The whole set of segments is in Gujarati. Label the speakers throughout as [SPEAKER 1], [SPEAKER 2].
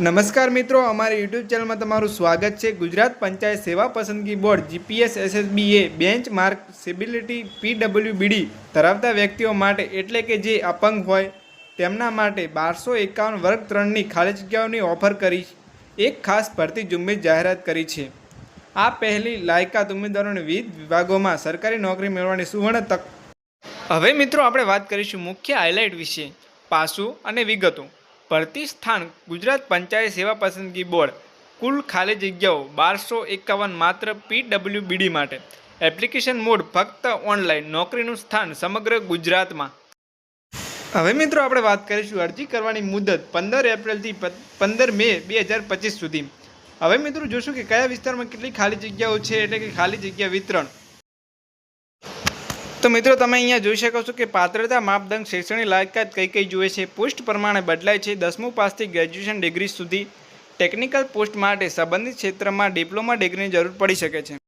[SPEAKER 1] નમસ્કાર મિત્રો, અમારી યુટ્યુબ ચેનલમાં તમારું સ્વાગત છે. ગુજરાત પંચાયત સેવા પસંદગી બોર્ડ જીપીએસ એસએસબીએ બેન્ચ માર્ક સિબિલિટી પીડબ્લ્યુબીડી ધરાવતા વ્યક્તિઓ માટે, એટલે કે જે અપંગ હોય, તેમના માટે બારસો એકાવન વર્ગ ત્રણની ખાલી જગ્યાઓની ઓફર કરી એક ખાસ ભરતી ઝુંબેશ જાહેરાત કરી છે. આ પહેલી લાયકાત ઉમેદવારોને વિવિધ વિભાગોમાં સરકારી નોકરી મેળવવાની સુવર્ણ તક. હવે મિત્રો, આપણે વાત કરીશું મુખ્ય હાઇલાઇટ વિશે. પાસું અને વિગતો. ભરતી સ્થાન ગુજરાત પંચાયત સેવા પસંદગી બોર્ડ, કુલ ખાલી જગ્યાઓ બારસો એકાવન માત્ર પીડબ્લ્યુબીડી માટે. એપ્લિકેશન મોડ ફક્ત ઓનલાઈન, નોકરીનું સ્થાન સમગ્ર ગુજરાતમાં. હવે મિત્રો આપણે વાત કરીશું અરજી કરવાની મુદત પંદર એપ્રિલથી પંદર મે બે હજાર પચીસ સુધી. હવે મિત્રો જોશું કે કયા વિસ્તારમાં કેટલી ખાલી જગ્યાઓ છે, એટલે કે ખાલી જગ્યા વિતરણ. તો મિત્રો, તમે અહીંયા જોઈ શકો છો કે પાત્રતા, માપદંડ, શૈક્ષણિક લાયકાત કઈ કઈ જોઈએ છે? પોસ્ટ પ્રમાણે બદલાય છે. દસમું પાસથી ગ્રેજ્યુએશન ડિગ્રી સુધી ટેકનિકલ પોસ્ટ માટે સંબંધિત ક્ષેત્રમાં ડિપ્લોમા ડિગ્રીની જરૂર પડી શકે છે.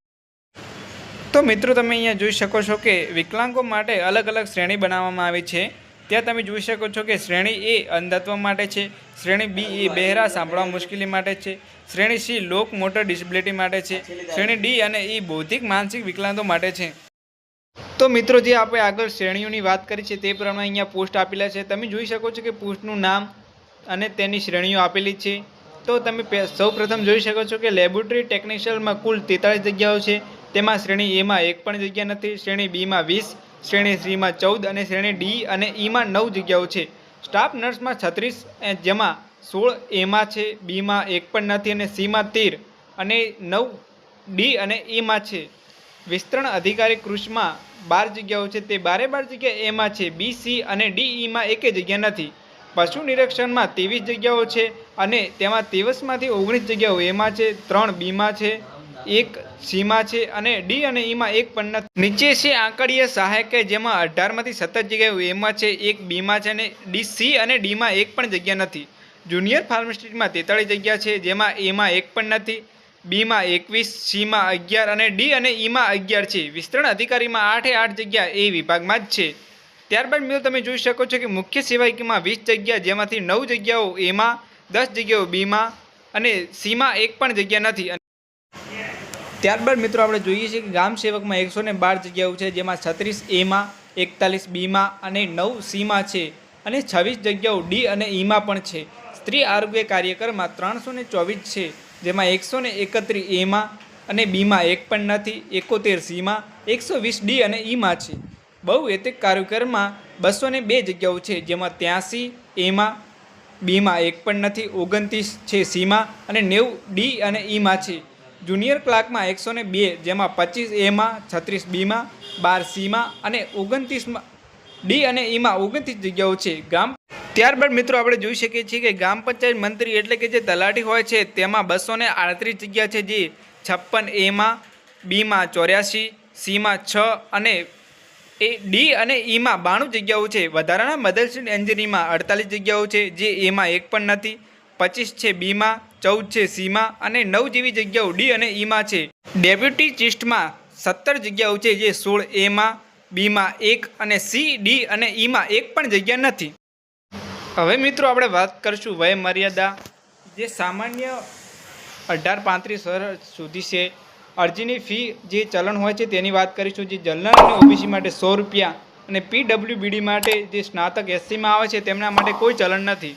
[SPEAKER 1] તો મિત્રો, તમે અહીંયા જોઈ શકો છો કે વિકલાંગો માટે અલગ અલગ શ્રેણી બનાવવામાં આવી છે. ત્યાં તમે જોઈ શકો છો કે શ્રેણી એ અંધત્વ માટે છે, શ્રેણી બી એ બહેરા સાંભળવા મુશ્કેલી માટે છે, શ્રેણી સી લોક મોટર ડિસેબિલિટી માટે છે, શ્રેણી ડી અને ઈ બૌદ્ધિક, માનસિક વિકલાંગો માટે છે. તો મિત્રો જે આપણે આગળ શ્રેણીઓની વાત કરી છે તે પ્રમાણે અહીંયા પોસ્ટ આપેલા છે. તમે જોઈ શકો છો કે પોસ્ટનું નામ અને તેની શ્રેણીઓ આપેલી છે. તો તમે સૌ જોઈ શકો છો કે લેબોરેટરી ટેકનિશિયનમાં કુલ તેતાળીસ જગ્યાઓ છે. તેમાં શ્રેણી એમાં એક પણ જગ્યા નથી, શ્રેણી બીમાં વીસ, શ્રેણી સીમાં ચૌદ અને શ્રેણી ડી અને ઈમાં નવ જગ્યાઓ છે. સ્ટાફ નર્સમાં છત્રીસ જેમાં સોળ એમાં છે બીમાં એક પણ નથી અને સીમાં તેર અને નવ ડી અને ઈમાં છે. વિસ્તરણ અધિકારી કૃષિમાં બાર જગ્યાઓ છે. તે બારે બાર જગ્યા એમાં છે. બી, સી અને ડી ઈમાં એકે જગ્યા નથી. પશુ નિરીક્ષણમાં ત્રેવીસ જગ્યાઓ છે અને તેમાં ત્રેવીસમાંથી ઓગણીસ જગ્યાઓ એમાં છે, ત્રણ બીમાં છે, એક સીમાં છે અને ડી અને ઈમાં એક પણ નથી. નીચે છે આંકડીય સહાયક કે જેમાં અઢારમાંથી સત્તર જગ્યાઓ એમાં છે, એક બીમાં છે અને ડી, સી અને ડીમાં એક પણ જગ્યા નથી. જુનિયર ફાર્માસિસ્ટમાં તેતાળીસ જગ્યા છે, જેમાં એમાં એક પણ નથી. બીમાં એકવીસ, સીમાં અગિયાર અને ડી અને ઈમાં અગિયાર છે. વિસ્તરણ અધિકારીમાં આઠે આઠ જગ્યા એ વિભાગમાં જ છે. ત્યારબાદ મિત્રો તમે જોઈ શકો છો કે મુખ્ય સેવાયકીમાં વીસ જગ્યા, જેમાંથી નવ જગ્યાઓ એમાં, દસ જગ્યાઓ બીમાં અને સીમાં એક પણ જગ્યા નથી. ત્યારબાદ મિત્રો આપણે જોઈએ છીએ કે ગ્રામ સેવકમાં એકસો ને બાર જગ્યાઓ છે, જેમાં છત્રીસ એમાં, એકતાલીસ બીમાં અને નવ સીમાં છે. અને છવ્વીસ જગ્યાઓ ડી અને ઈમાં પણ છે. સ્ત્રી આરોગ્ય કાર્યકરમાં ત્રણસો ચોવીસ છે. જેમાં એકસો ને એકત્રીસ એમાં અને બીમાં એક પણ નથી, એકોતેર સીમાં, એકસો વીસ ડી અને ઈમાં છે. બહુ એતિક કાર્યકરમાં બસો ને બે જગ્યાઓ છે, જેમાં ત્યાંસી, એમાં, બીમાં એક પણ નથી, ઓગણત્રીસ છે સીમાં અને નેવું ડી અને ઈમાં છે. જુનિયર ક્લાર્કમાં એકસો ને બે, જેમાં પચીસ એમાં, છત્રીસ બીમાં, બાર સીમાં અને ઓગણત્રીસમાં ડી અને ઈમાં ઓગણત્રીસ જગ્યાઓ છે. ગ્રામ ત્યારબાદ મિત્રો આપણે જોઈ શકીએ છીએ કે ગ્રામ પંચાયત મંત્રી એટલે કે જે તલાટી હોય છે, તેમાં બસો ને આડત્રીસ જગ્યા છે જે. છપ્પન એમાં બીમાં ચોર્યાસી સીમાં છ અને એ ડી અને ઈમાં બાણું જગ્યાઓ છે. વધારાના મદરસીન એન્જિનિયરિંગમાં અડતાલીસ જગ્યાઓ છે, જે એમાં એક પણ નથી. પચીસ છે બીમાં ચૌદ છે સીમાં અને નવ જેવી જગ્યાઓ ડી અને ઈમાં છે. ડેપ્યુટી ચિસ્ટમાં સત્તર જગ્યાઓ છે, જે સોળ એમાં બીમાં એક અને સી, ડી અને ઈમાં એક પણ જગ્યા નથી. હવે મિત્રો આપણે વાત કરીશું વય મર્યાદા, જે સામાન્ય અઢાર પાંત્રીસ વર્ષ સુધી છે. અરજીની ફી જે ચલણ હોય છે તેની વાત કરીશું, જે જનરલ અને ઓબીસી માટે સો રૂપિયા અને પીડબ્લ્યુબીડી માટે જે સ્નાતક એસસીમાં આવે છે, તેમના માટે કોઈ ચલણ નથી.